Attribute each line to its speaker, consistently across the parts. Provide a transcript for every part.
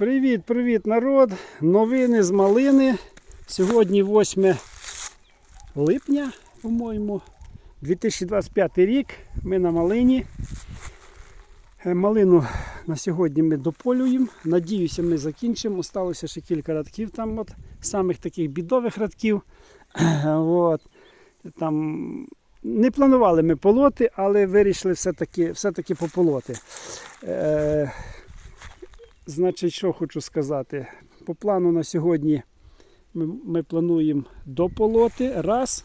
Speaker 1: Привіт, привіт, народ! Новини з малини. Сьогодні 8 липня, по-моєму, 2025 рік. Ми на малині. Е, Малину на сьогодні ми дополюємо. Надіюся, ми закінчимо. Осталося ще кілька радків там, от, самих таких бідових радків. От. Там не планували ми полоти, але вирішили все-таки все-таки пополоти. Е, Значить, що хочу сказати. По плану на сьогодні ми, ми плануємо дополоти. Раз.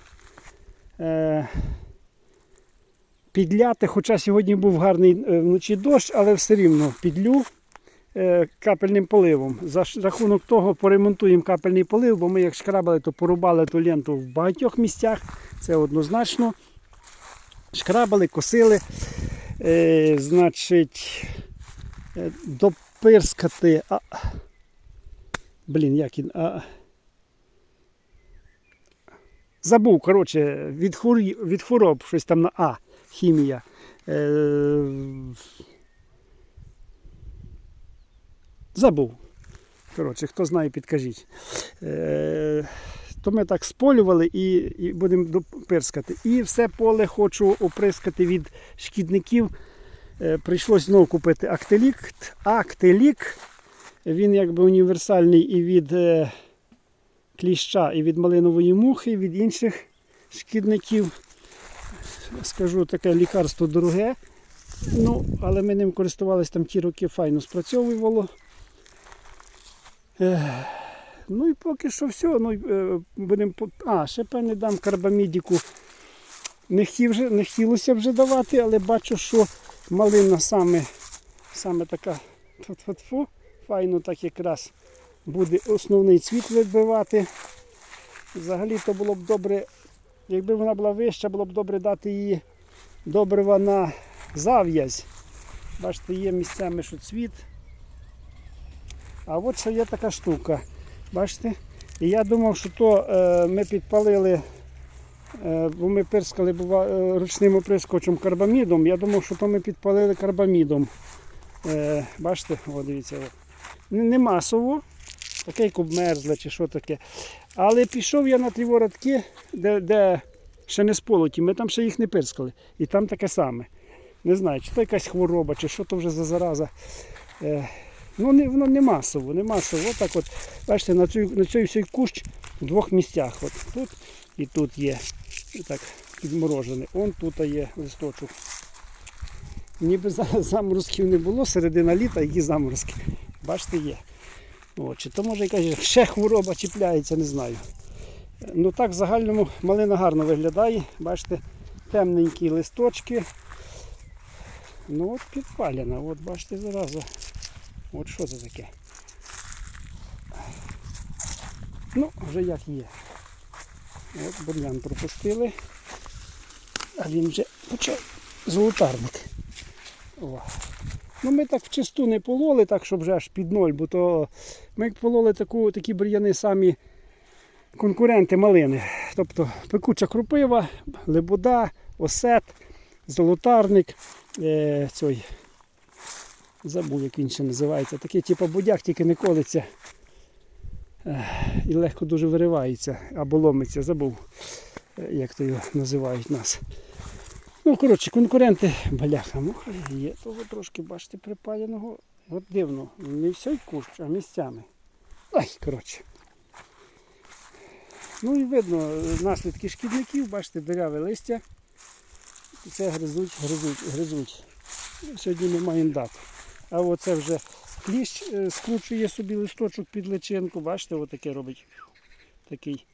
Speaker 1: Е, підляти, хоча сьогодні був гарний е, вночі дощ, але все рівно підлю е, капельним поливом. За рахунок того поремонтуємо капельний полив, бо ми як шкрабали, то порубали ту ленту в багатьох місцях. Це однозначно. Шкрабали, косили. Е, значить, допирскати. А, блін, як він. А, забув, коротше, від, хворі, від хвороб щось там на А, хімія. Е, забув. Коротше, хто знає, підкажіть. Е, то ми так сполювали і, і будемо допирскати. І все поле хочу оприскати від шкідників. Е, прийшлось знову купити Актелік. Актелік. Він якби універсальний і від е, кліща, і від малинової мухи, і від інших шкідників. Скажу, таке лікарство дороге. Ну, але ми ним користувалися там ті роки файно спрацьовувало. Ну і поки що все. Ну, е, будем... по- А, ще певне дам карбамідіку. Не, хотів не хотілося вже давати, але бачу, що малина саме, саме така тьфу-тьфу-тьфу, файно так якраз буде основний цвіт вибивати. Взагалі то було б добре, якби вона була вища, було б добре дати її добрива на зав'язь. Бачите, є місцями, що цвіт. А от що є така штука. Бачите? І я думав, що то е, ми підпалили, бо ми пирскали е, ручним оприскувачем карбамідом. Я думав, що то ми підпалили карбамідом. Е, бачите, о, дивіться. Не, масово, таке як обмерзле чи що таке. Але пішов я на ті воротки, де, де ще не сполоті, ми там ще їх не пирскали. І там таке саме. Не знаю, чи то якась хвороба, чи що то вже за зараза. Е, ну, не, воно не масово, не масово. Отак от, бачите, на цей, на всій кущ в двох місцях. От тут і тут є. І так, підморожений. Он тут є листочок. Ніби заморозків не було, середина літа, які заморозки. Бачите, є. О, чи то може якась ще хвороба чіпляється, не знаю. Ну так в загальному малина гарно виглядає. Бачите, темненькі листочки. Ну от підпалена, от бачите зараза. От що це таке. Ну, вже як є. От бур'ян пропустили. А він вже почав золотарник. О. Ну ми так вчисту не пололи, так щоб вже аж під ноль, бо то ми пололи таку, такі бур'яни самі конкуренти малини. Тобто пекуча крупива, лебода, осет, золотарник, е, цей, забув, як він ще називається. Такий типу будяк, тільки не колиться і легко дуже виривається або ломиться, забув, е, як то його називають нас. Ну, коротше, конкуренти, бляха, муха, є того трошки, бачите, припаленого. От дивно, не всій кущ, а місцями. Ай, коротше. Ну і видно наслідки шкідників, бачите, диряве листя. Це гризуть, гризуть, гризуть. Сьогодні ми маємо дату. А оце вже кліщ е, скручує собі листочок під личинку, бачите, отаке робить. Такий.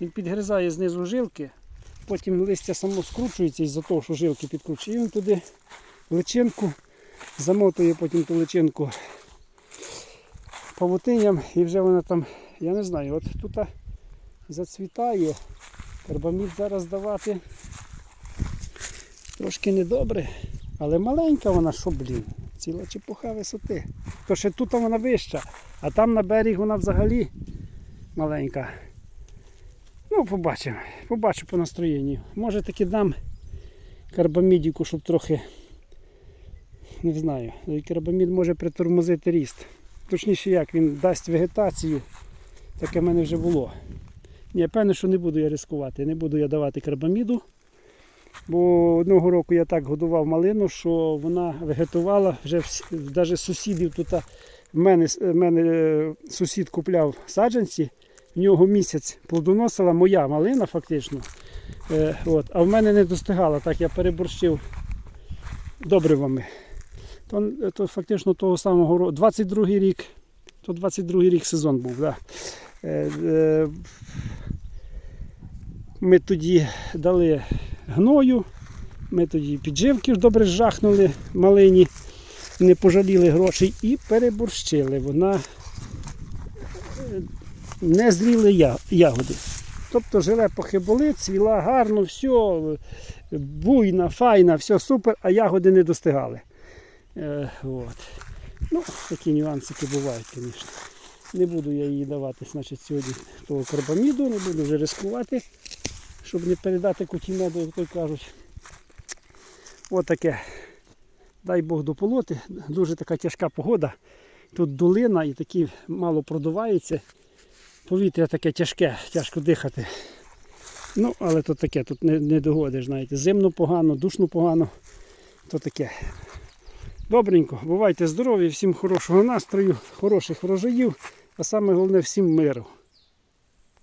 Speaker 1: Він підгризає знизу жилки, потім листя само скручується із-за того, що жилки підкручує. І він туди личинку замотує потім ту личинку павутинням і вже вона там, я не знаю, от тут зацвітає. Карбамід зараз давати трошки недобре, але маленька вона, що, блін, ціла чепуха висоти. То ще тут вона вища, а там на берег вона взагалі маленька. Ну, побачимо. Побачу по настроєнню. Може таки дам карбамідіку, щоб трохи. Не знаю. Карбамід може притормозити ріст. точніше як, він дасть вегетацію. Таке в мене вже було. Ні, певне, що не буду я ризикувати, не буду я давати карбаміду. Бо одного року я так годував малину, що вона вегетувала вже навіть сусідів тут. В мене, мене е, сусід купляв саджанці, в нього місяць плодоносила моя малина фактично. Е, от, а в мене не достигала, так я переборщив добривами. То, то фактично того самого року, 22 рік, то 22 рік сезон був. Да. Е, е, ми тоді дали гною, ми тоді підживки добре жахнули малині, не пожаліли грошей і переборщили. Вона е, не зріли ягоди. Тобто живе похиболи, цвіла гарно, все, буйна, файна, все супер, а ягоди не достигали. Е, от. Ну, такі нюансики бувають, звісно. Не буду я їй давати значить, сьогодні того карбаміду, не буду вже ризикувати, щоб не передати куті меду, як то кажуть. От таке. Дай Бог дополоти. Дуже така тяжка погода. Тут долина і такі мало продувається. Повітря таке тяжке, тяжко дихати. Ну, але то таке, тут не, не догодиш, знаєте. Зимно погано, душно погано. То таке. Добренько, бувайте здорові, всім хорошого настрою, хороших врожаїв, а саме головне всім миру.